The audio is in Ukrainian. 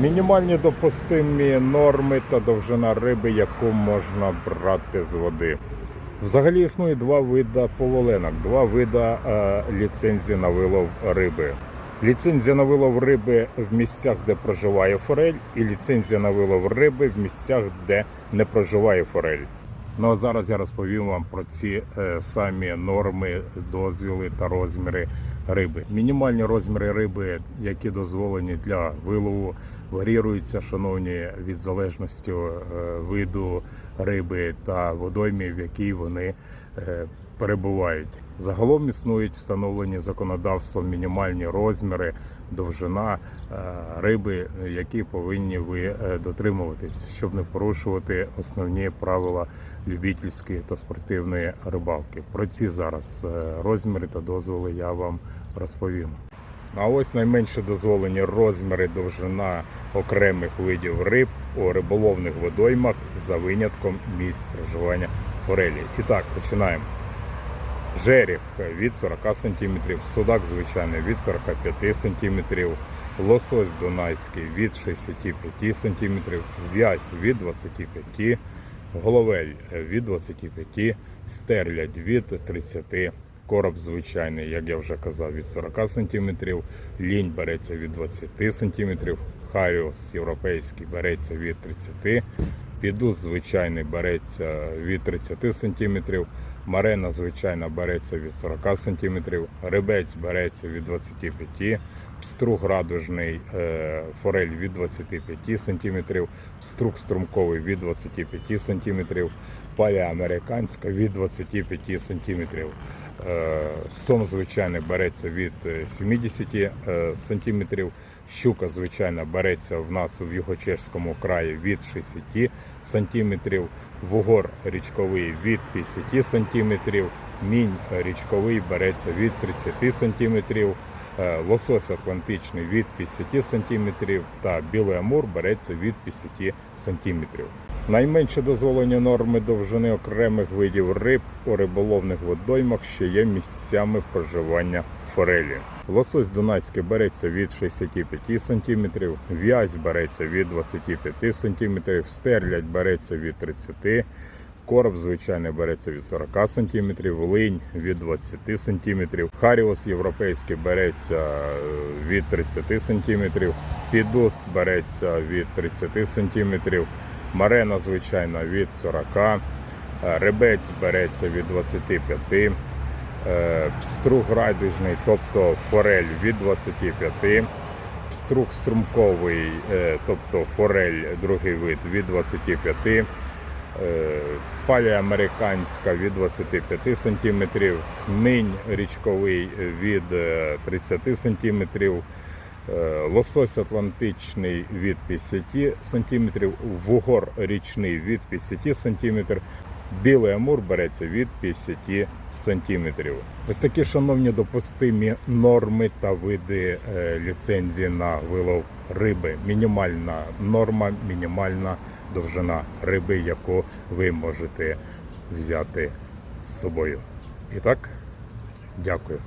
Мінімальні допустимі норми та довжина риби, яку можна брати з води. Взагалі існує два види пололенок, два види е, ліцензії на вилов риби. Ліцензія на вилов риби в місцях, де проживає форель, і ліцензія на вилов риби в місцях, де не проживає форель. Ну а зараз я розповім вам про ці е, самі норми, дозвіли та розміри риби. Мінімальні розміри риби, які дозволені для вилову, варіюються, шановні, від залежності е, виду риби та водоймі, в якій вони е, перебувають. Загалом існують встановлені законодавством мінімальні розміри, довжина е, риби, які повинні ви дотримуватись, щоб не порушувати основні правила любительської та спортивної рибалки. Про ці зараз розміри та дозволи я вам розповім. А ось найменше дозволені розміри довжина окремих видів риб у риболовних водоймах за винятком місць проживання форелі. І так, починаємо. Жеріх від 40 см, судак звичайний від 45 см, лосось дунайський від 65 см, в'язь від 25 см. головель від 25, стерлядь від 30, короб звичайний, як я вже казав, від 40 см, лінь береться від 20 см, харіус європейський береться від 30 Підус звичайний береться від 30 см, марена звичайна береться від 40 см, рибець береться від 25 пструг радужний е, форель від 25 см, пструг струмковий від 25 см, паля американська від 25 см. Е, Сом звичайний береться від е, 70 сантиметрів. щука звичайна береться в нас в його чешському краї від 60 сантиметрів. вугор річковий від 50 сантиметрів. мінь річковий береться від 30 см, е, лосось атлантичний від 50 см та білий амур береться від 50 см. Найменше дозволені норми довжини окремих видів риб у риболовних водоймах, що є місцями проживання форелі. Лосось дунайський береться від 65 см, в'язь береться від 25 см, стерлядь береться від 30 Короб звичайний береться від 40 см, линь від 20 см, харіус європейський береться е, від 30 см, підост береться від 30 см, марена звичайна від 40 е, рибець береться від 25 е, пструг райдужний, тобто форель від 25 пструг струмковий, е, тобто форель, другий вид від 25 е, паля американська від 25 см, минь річковий від е, 30 см, е, лосось атлантичний від 50 см, вугор річний від 50 см, білий амур береться від 50 см. Ось такі шановні допустимі норми та види е, ліцензії на вилов риби. Мінімальна норма, мінімальна довжина риби, яку ви можете взяти з собою. І так, дякую.